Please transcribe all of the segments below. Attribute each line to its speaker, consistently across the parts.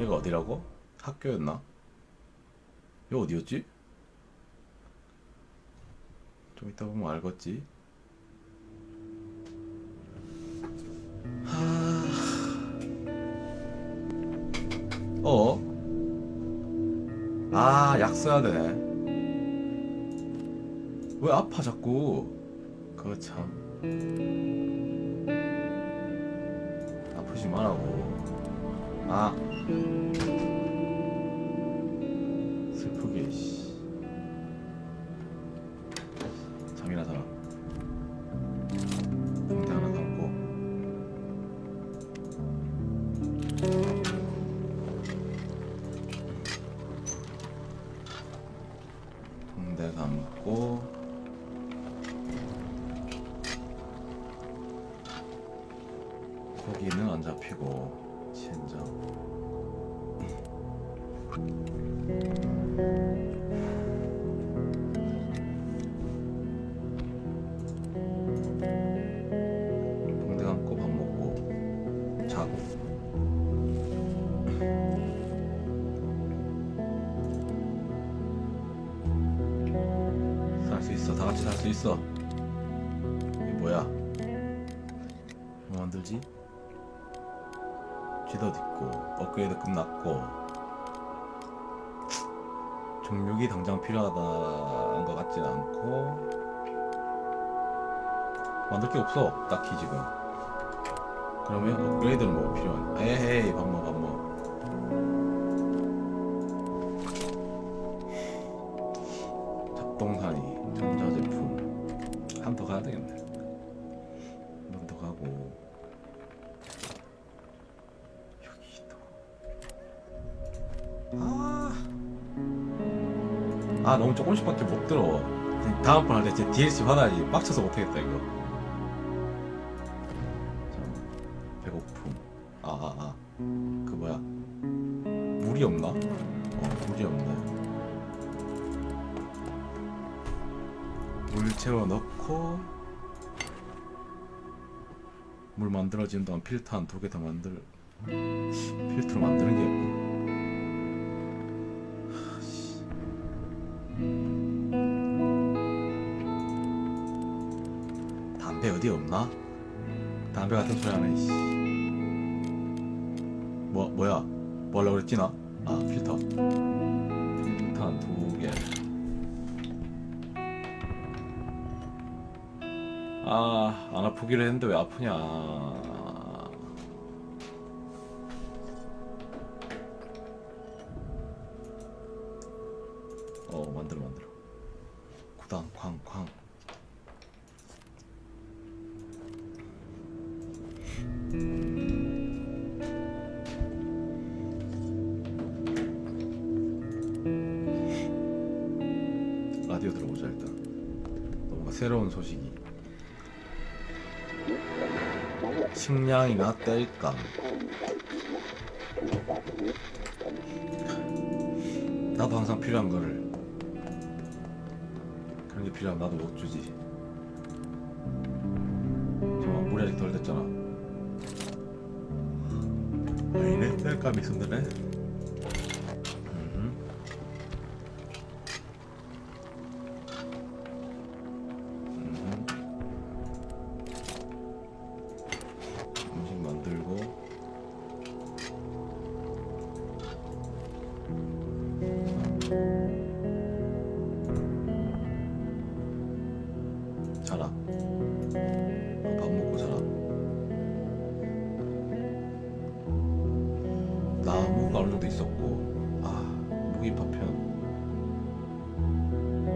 Speaker 1: 얘가 어디라고? 학교였나? 여기 어디였지? 좀 이따 보면 알겠지? 하... 어? 아, 약 써야 되네. 왜 아파 자꾸? 그거 참. 아프지 말라고. 아. 슬프게, 씨. 잠이나 자라. 붕대 하나 감고. 붕대 감고. 고기는 안 잡히고 진정 필요하다는 것 같진 않고 만들 게 없어 딱히 지금. 그러면 업그레이드는 뭐 필요한 에헤이 밥 먹어 밥 먹어. 잡동사니 아 너무 조금씩밖에 못 들어. 다음번 할 때 제 DLC 받아야지. 빡쳐서 못하겠다 이거. 잠 배고픔. 아아 아 그 뭐야? 물이 없나? 어 물이 없네. 물 채워 넣고 물 만들어지는 동안 필터 한 두 개 더 만들 필터로 만드는 게 담배 어디 없나? 담배 같은 소리 하네 씨. 뭐 뭐야? 뭐 하려고 그랬지 나? 아 필터 한 두개 아, 안 아프기로 했는데 왜 아프냐. 식량이나 땔감 나도 항상 필요한 거를. 그런 게 필요하면 나도 못 주지. 잠깐 물이 아직 덜 됐잖아. 아니네 땔감이 있었네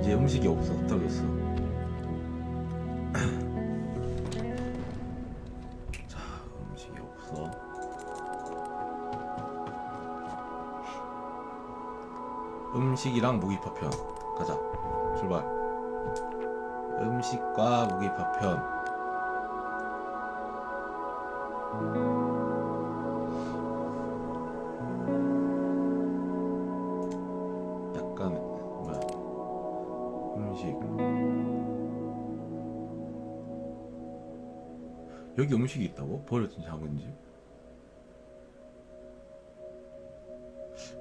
Speaker 1: 이제 음식이 없어. 떨어졌어. 자. 음식이 없어. 음식이랑 무기 파편. 가자. 출발. 음식과 무기 파편 여기 음식이 있다고? 버려진 작은 집?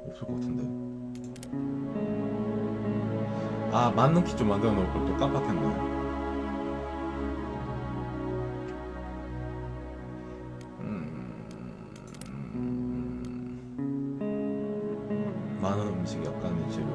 Speaker 1: 없을 것 같은데. 아 맞는 키좀 만들어 놓을 걸 또 깜빡했네. 음... 많은 음식, 약간의 재료,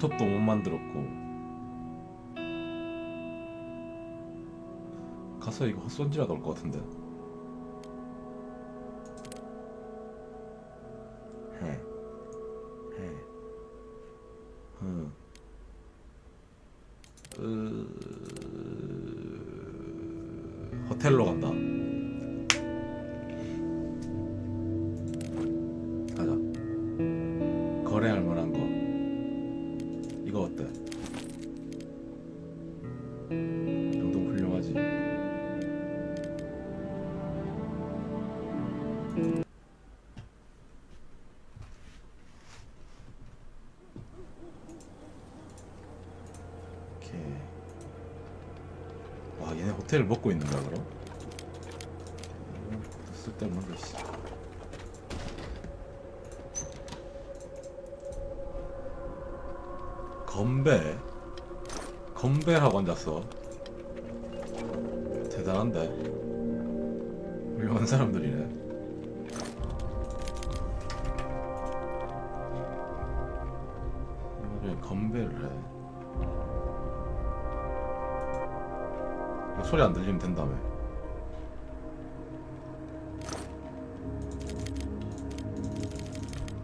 Speaker 1: 줄톱도 못 만들었고. 가서 이거 헛손질하다 올것 같은데. 호텔로 간다. 호텔을 먹고 있는 거야 그럼? 음, 쓸데없는 거 있어. 건배 건배하고 앉았어. 대단한데. 훌륭한 사람들이네. 건배를 해. 소리 안 들리면 된다며.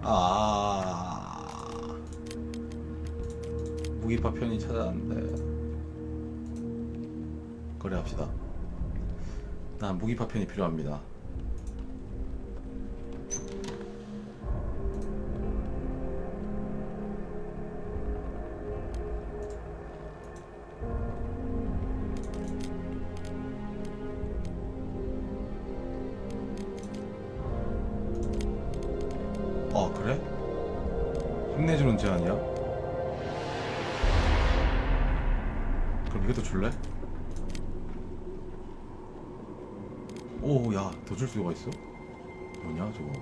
Speaker 1: 아. 무기파 편이 찾아왔는데. 거래합시다. 난 무기파 편이 필요합니다. 그래? 힘내주는 제안이야? 그럼 이것도 줄래? 오, 야, 더 줄 수가 있어? 뭐냐, 저거?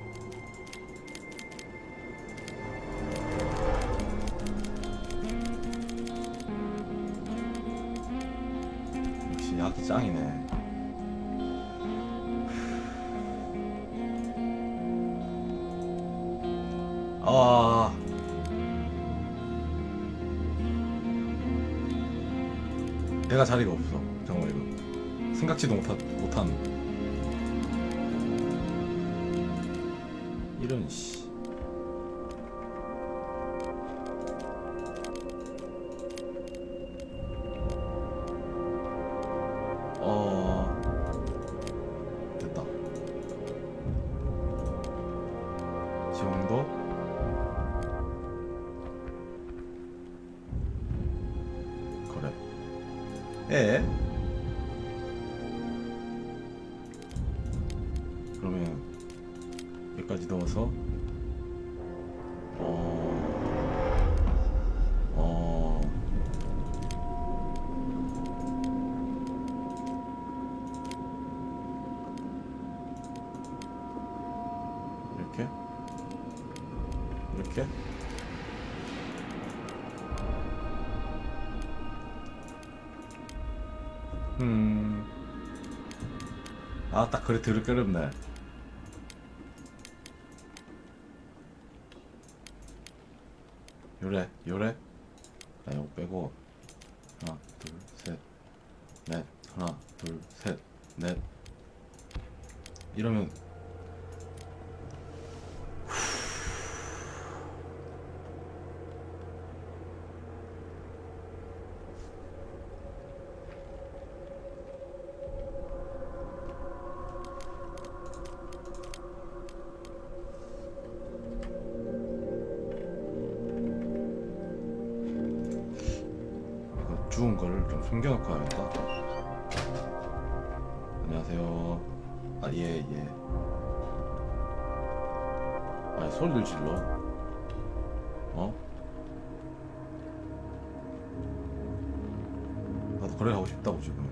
Speaker 1: 내가 자 아, 딱 그래 들을 끄렵네. 요래, 요래. 나 이거 빼고 하나, 둘, 셋, 넷, 하나, 둘, 셋, 넷. 이러면 거래하고 싶다고 지금.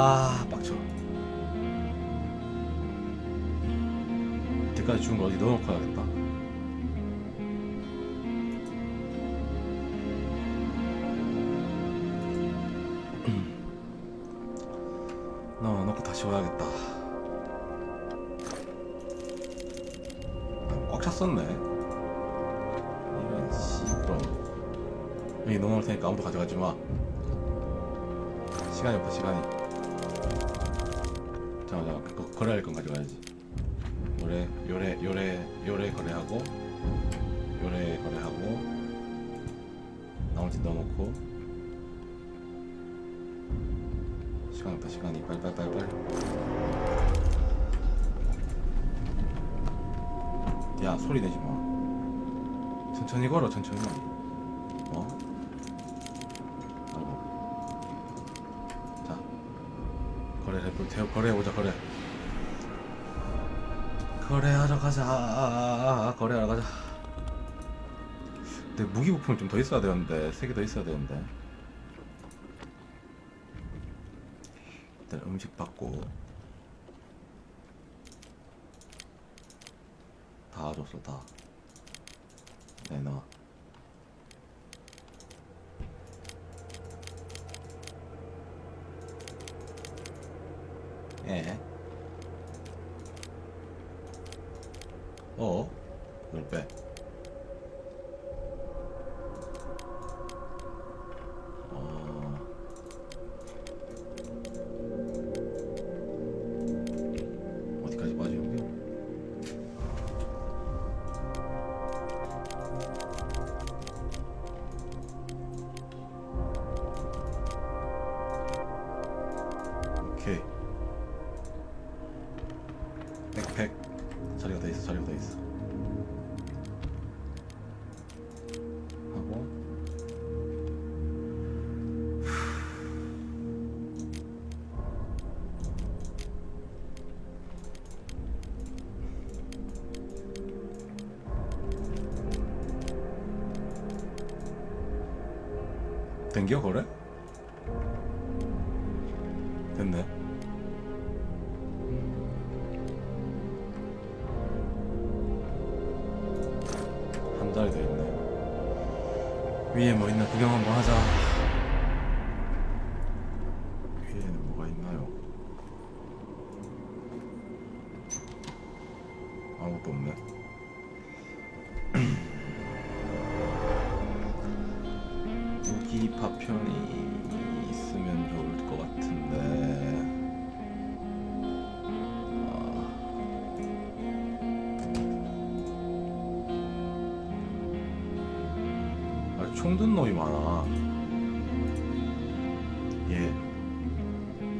Speaker 1: 아 빡쳐 이때까지 주운 거 어디 넣어놓고 가야겠다 나머지 넣어놓고. 시간 없다 시간이. 빨빨빨빨 야 소리 내지 마. 천천히 걸어 천천히. 어? 아이고. 자. 거래를 해볼 거래해보자 거래. 거래하러 가자. 거래하러 가자 근데 무기 부품이 좀 더 있어야 되는데 세 개 더 있어야 되는데 일단 음식 받고 다 줬어 다 내놔 예. 어? 이걸 빼. 댕겨 거래? 됐네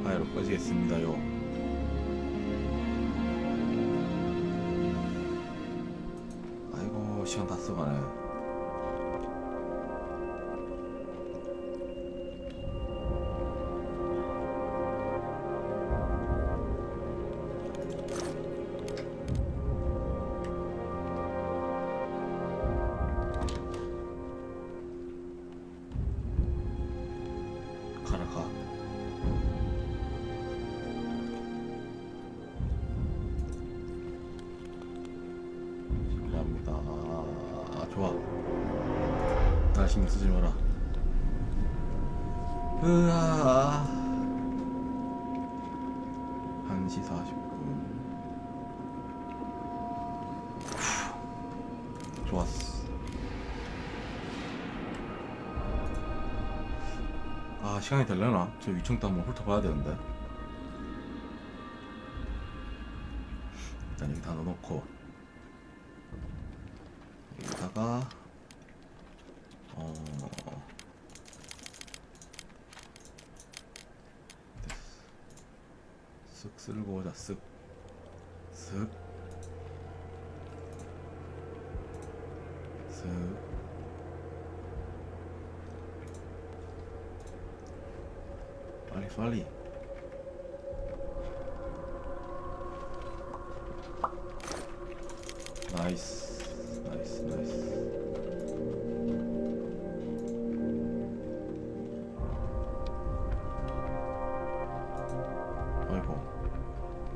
Speaker 1: 아이로 꺼지겠습니다요. 아이고, 시간 다 써가네. 신경 쓰지 마라. 으아. 1시 40분. 좋았어. 아 시간이 되려나? 저 위층도 한번 훑어봐야 되는데. 일단 여기 다 넣어놓고. 여기다가 어 됐어. 쓱 쓸고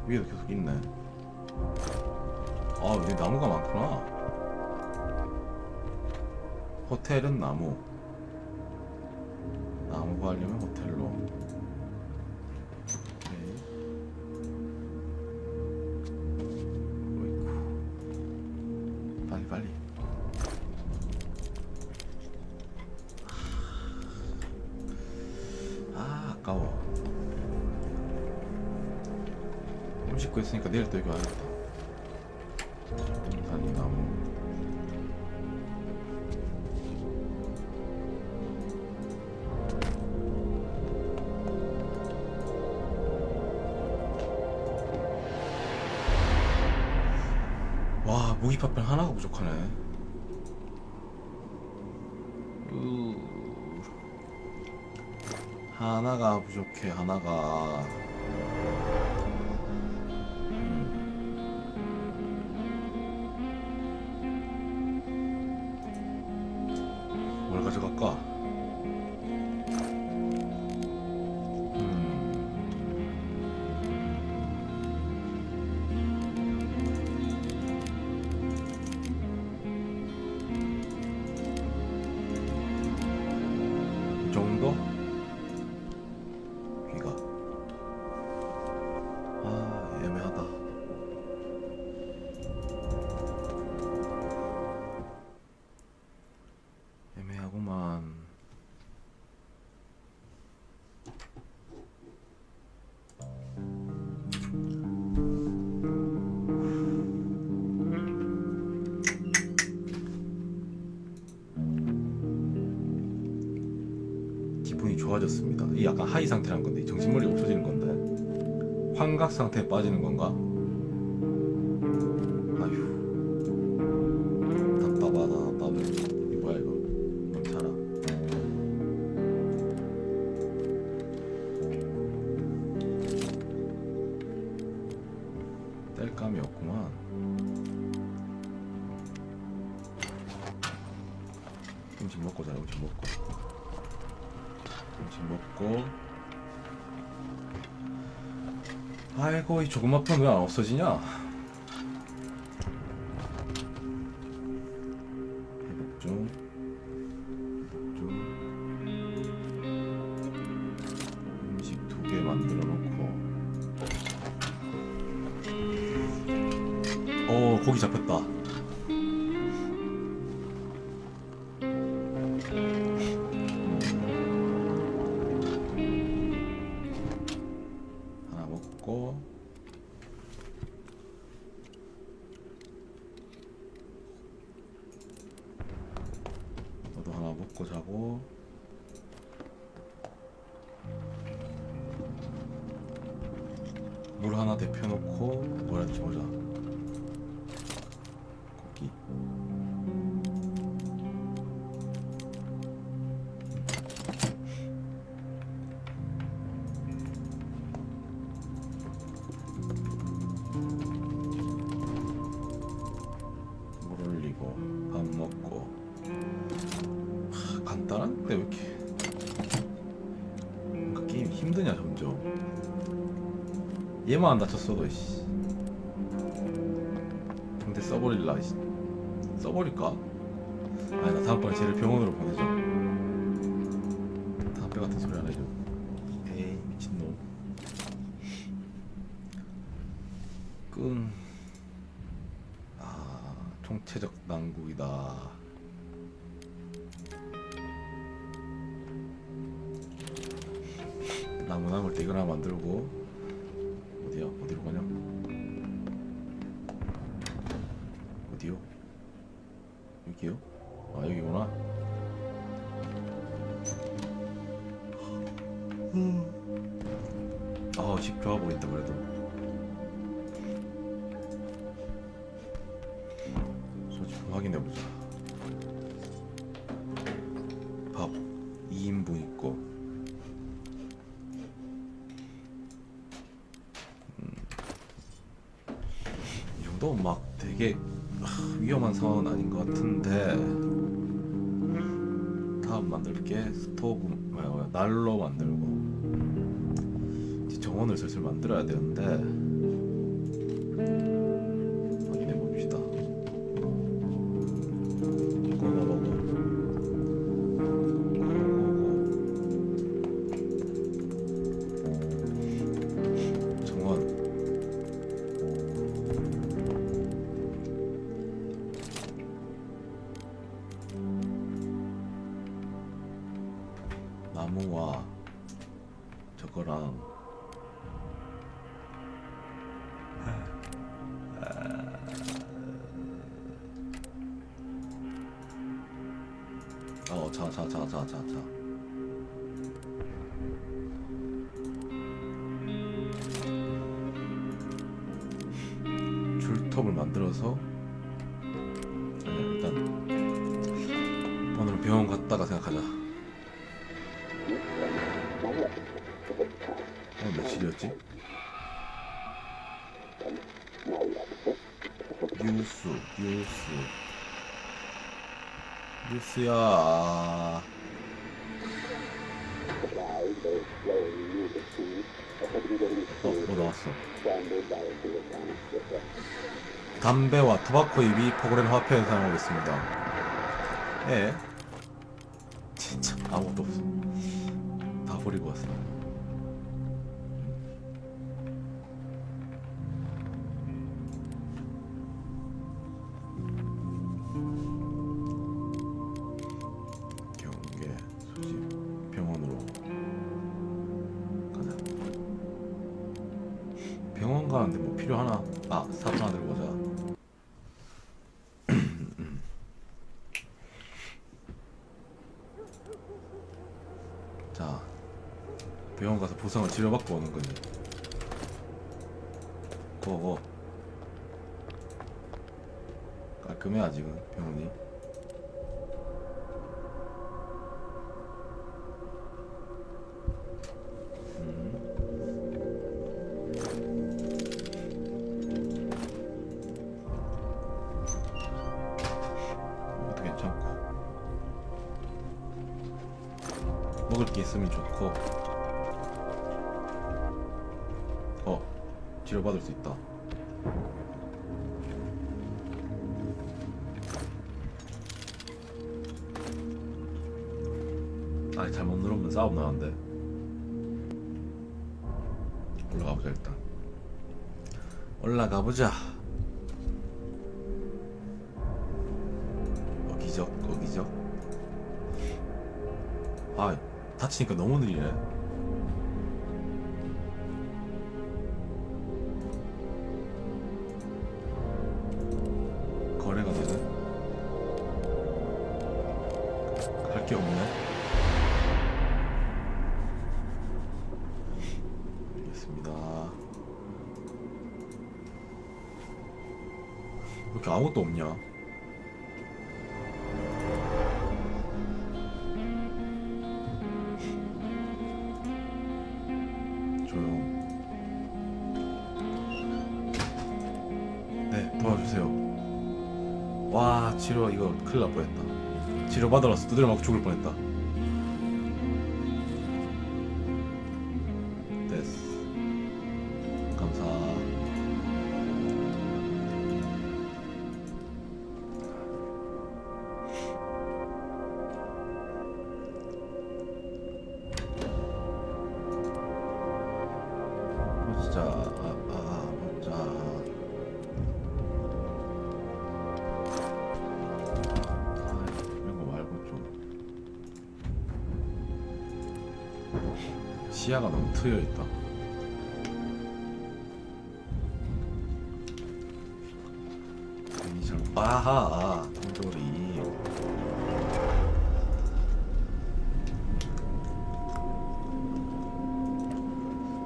Speaker 1: 위에도 계속 있네. 아 여기 나무가 많구나. 호텔은 나무. 나무가 하려면 호텔로. 내일 또 여기 와야겠다. 동산이 나무. 와 무기 파편 하나가 부족하네. 으... 하나가 부족해 하나가. 좋아졌습니다. 이 약간 하이 상태라는 건데 정신머리 없어지는 건데 환각 상태에 빠지는 건가? 조금 아픈 왜안 없어지냐 얘만 안 다쳤어도 씨 근데 써버릴라 씨. 써버릴까? 아니 나 다음번에 쟤를 병원으로 보내줘 여기요. 아 여기구나. 아집 좋아 보인다 그래도. 소지 좀 확인해 보자. 밥 2인분 있고. 이 정도면 막 되게 하, 위험한 상황은 아닌 것 같은데. 다음 만들게. 스토브 뭐야, 뭐야, 난로 만들고. 이제 정원을 슬슬 만들어야 되는데 며칠이었지? 뉴스, 뉴스. 뉴스야. 어, 뭐 나왔어? 담배와 토바코 잎이 포그렌 화폐에 사용하고 있습니다. 예. 진짜 아무것도 없어. 다 버리고 왔어. 병원 가서 보상을 치료받고 오는 거지. 고고. 깔끔해 아직은 병원이. 보자 일단. 올라가 보자. 거기적 거기적? 아 다치니까 너무 느리네 와, 치료 이거 큰일 날 뻔했다. 치료 받으러서 두드려 맞고 죽을 뻔했다.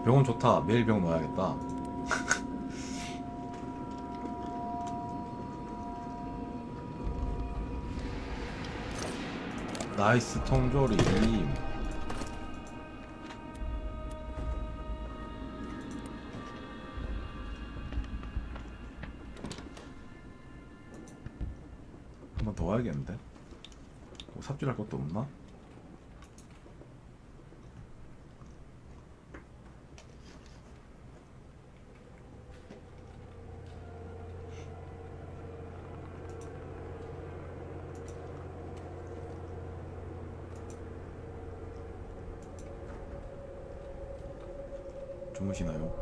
Speaker 1: 병원 좋다. 매일 병 넣어야겠다. 나이스 통조리. 한번 더 와야겠는데? 뭐 삽질할 것도 없나? 주무시나요?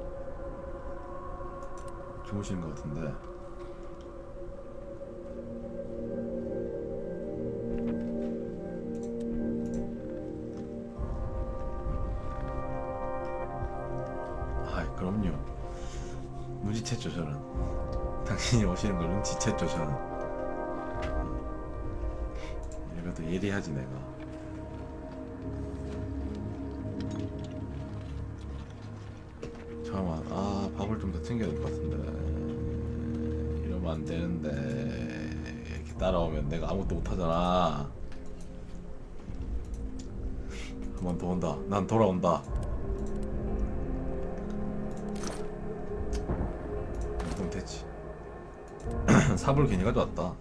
Speaker 1: 주무시는 것 같은데. 아이 그럼요. 눈치챘죠 저는. 당신이 오시는 걸 눈치챘죠 저는. 이래도 예리하지 내가 난 돌아온다. 그럼 됐지. 삽을 괜히 가져왔다